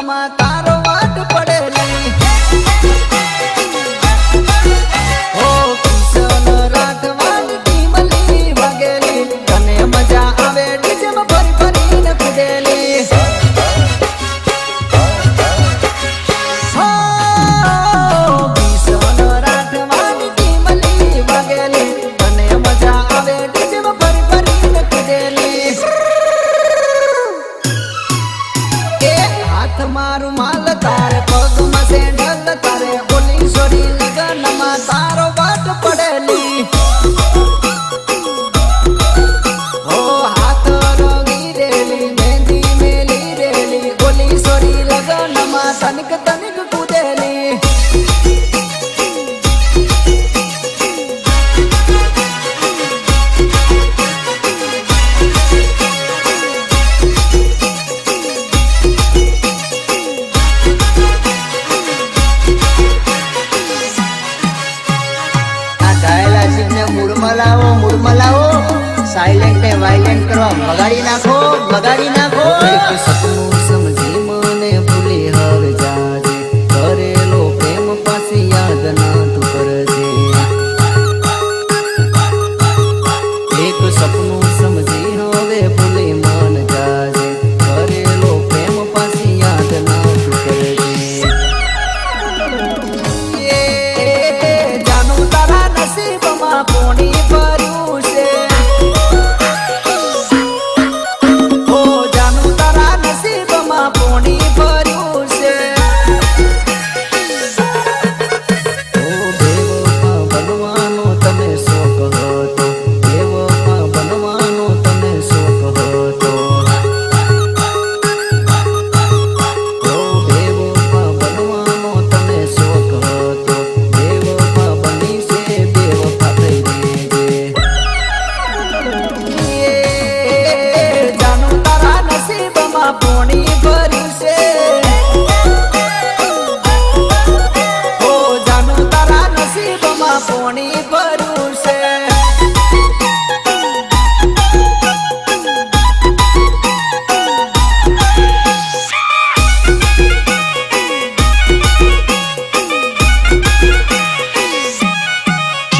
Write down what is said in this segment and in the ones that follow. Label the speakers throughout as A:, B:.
A: માં તારો વાટ પડે હાથમાં માલ તારે પગમાં સેન્ડલ તારે બોલી સોરી લગનમાં.
B: શિવને મૂળમાં લાવો મૂળમાં લાવો સાયલેન્ટ વાયલેન્ટ કરો. બગાડી નાખો બગાડી નાખો.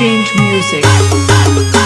B: Change music.